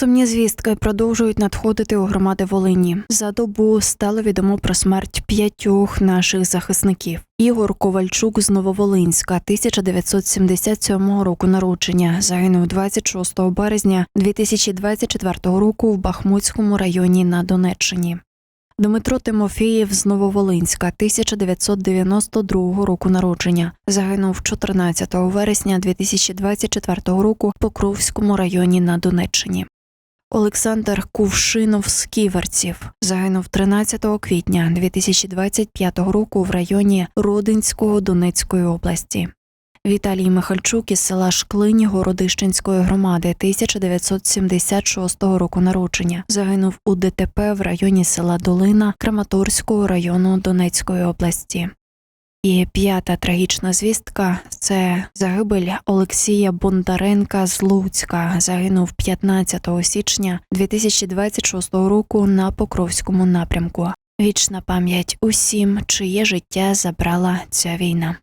Сумні звістки продовжують надходити у громади Волині. За добу стало відомо про смерть п'ятьох наших захисників. Ігор Ковальчук з Нововолинська, 1977 року народження, загинув 26 березня 2024 року в Бахмутському районі на Донеччині. Дмитро Тимофієв з Нововолинська, 1992 року народження, загинув 14 вересня 2024 року в Покровському районі на Донеччині. Олександр Кувшинов з Ківерців загинув 13 квітня 2025 року в районі Родинського Донецької області. Віталій Михальчук із села Шклині Городищенської громади 1976 року народження загинув у ДТП в районі села Долина Краматорського району Донецької області. І п'ята трагічна звістка це загибель Олексія Бондаренка з Луцька. Загинув 15 січня 2026 року на Покровському напрямку. Вічна пам'ять усім, чиє життя забрала ця війна.